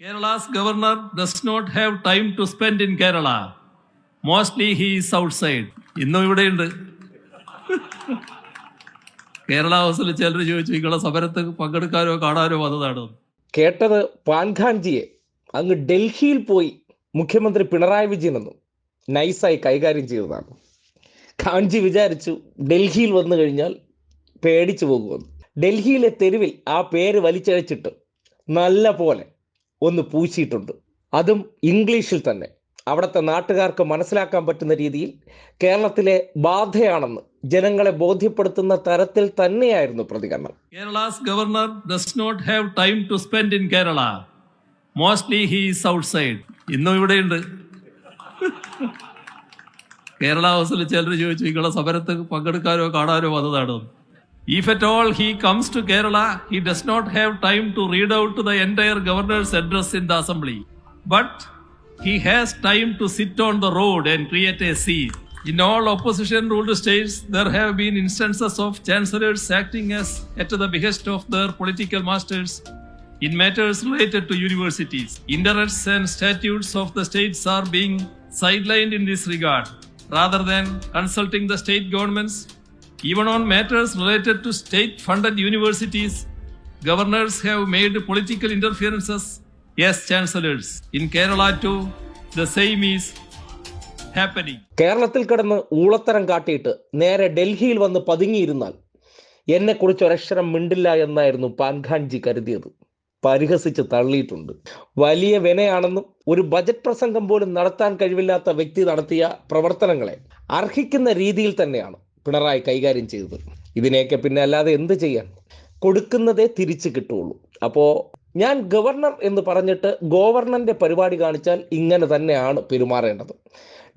Kerala's governor does not have time to spend in Kerala. Mostly he is outside. ഇന്നും ഇവിടെയുണ്ട്. കേരള ഹൗസിൽ ചിലർ ചോദിച്ചു ഇങ്ങളെ സമരത്ത് പങ്കെടുക്കാനോ കാണാനോ വന്നതാണ്? കേട്ടത് പാൻഖാൻജിയെ. അങ്ങ് ഡൽഹിയിൽ പോയി മുഖ്യമന്ത്രി പിണറായി വിജയൻ എന്നും നൈസായി കൈകാര്യം ചെയ്തതാണ്. ഖാൻജി വിചാരിച്ചു ഡൽഹിയിൽ വന്നു കഴിഞ്ഞാൽ പേടിച്ചു പോകുമെന്ന്. ഡൽഹിയിലെ തെരുവിൽ ആ പേര് വലിച്ചഴച്ചിട്ട് നല്ല പോലെ ഒന്ന് പൂശിയിട്ടുണ്ട്. അതും ഇംഗ്ലീഷിൽ തന്നെ. അവിടുത്തെ നാട്ടുകാർക്ക് മനസ്സിലാക്കാൻ പറ്റുന്ന രീതിയിൽ കേരളത്തിലെ ബാധയാണെന്ന് ജനങ്ങളെ ബോധ്യപ്പെടുത്തുന്ന തരത്തിൽ തന്നെയായിരുന്നു പ്രതികരണം. Kerala's governor does not have time to spend in Kerala mostly he is outside ഇന്നും ഇവിടെയുണ്ട്. കേരള ഹൗസിൽ ചിലർ ചോദിച്ചു നിങ്ങളെ സമരത്ത് പങ്കെടുക്കാനോ കാണാനോ വന്നതാണ്? If at all he comes to Kerala, he does not have time to read out the entire governor's address in the assembly. But he has time to sit on the road and create a scene. In all opposition ruled states, there have been instances of chancellors acting as at the behest of their political masters in matters related to universities. Interests and statutes of the states are being sidelined in this regard. Rather than consulting the state governments, even on matters related to state funded universities, governors have made political interferences Yes, chancellors. In Kerala too, the same is happening. കേരളത്തിൽ കിടന്ന് ഊളത്തരം കാട്ടിയിട്ട് നേരെ ഡൽഹിയിൽ വന്ന് പതുങ്ങിയിരുന്നാൽ എന്നെ കുറിച്ച് ഒരക്ഷരം മിണ്ടില്ല എന്നായിരുന്നു പാൻഖാൻജി കരുതിയത് പരിഹസിച്ച് തള്ളിയിട്ടുണ്ട് വലിയ വിനയാണെന്നും ഒരു ബജറ്റ് പ്രസംഗം പോലും നടത്താൻ കഴിവില്ലാത്ത വ്യക്തി നടത്തിയ പ്രവർത്തനങ്ങളെ അർഹിക്കുന്ന രീതിയിൽ തന്നെയാണ് പിണറായി കൈകാര്യം ചെയ്തത്. ഇതിനെയൊക്കെ പിന്നെ അല്ലാതെ എന്ത് ചെയ്യാൻ കൊടുക്കുന്നതേ തിരിച്ചു കിട്ടുള്ളൂ. അപ്പോൾ ഞാൻ ഗവർണർ എന്ന് പറഞ്ഞിട്ട് ഗവർണറിന്റെ പരിപാടി കാണിച്ചാൽ ഇങ്ങനെ തന്നെയാണ് പെരുമാറേണ്ടത്.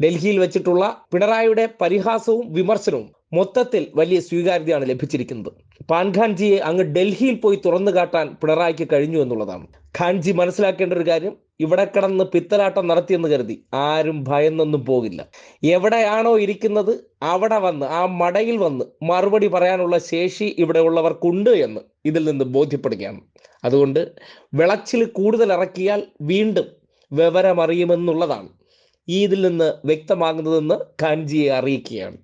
ഡൽഹിയിൽ വെച്ചിട്ടുള്ള പിണറായിയുടെ പരിഹാസവും വിമർശനവും മൊത്തത്തിൽ വലിയ സ്വീകാര്യതയാണ് ലഭിച്ചിരിക്കുന്നത്. പാൻഖാൻജിയെ അങ്ങ് ഡൽഹിയിൽ പോയി തുറന്നു കാട്ടാൻ പിണറായിക്ക് കഴിഞ്ഞു എന്നുള്ളതാണ്. ഖാൻജി മനസ്സിലാക്കേണ്ട ഒരു കാര്യം ഇവിടെ കിടന്ന് പിത്തലാട്ടം നടത്തിയെന്ന് കരുതി. ആരും ഭയന്നൊന്നും പോകില്ല. എവിടെയാണോ ഇരിക്കുന്നത് അവിടെ വന്ന് ആ മടയിൽ വന്ന് മറുപടി പറയാനുള്ള ശേഷി ഇവിടെ ഉള്ളവർക്കുണ്ട് എന്ന് ഇതിൽ നിന്ന് ബോധ്യപ്പെടുകയാണ്. അതുകൊണ്ട് വിളച്ചിൽ കൂടുതൽ ഇറക്കിയാൽ വീണ്ടും വിവരമറിയുമെന്നുള്ളതാണ്. ഈ ഇതിൽ നിന്ന് വ്യക്തമാകുന്നതെന്ന് കാഞ്ചിയെ അറിയിക്കുകയാണ്.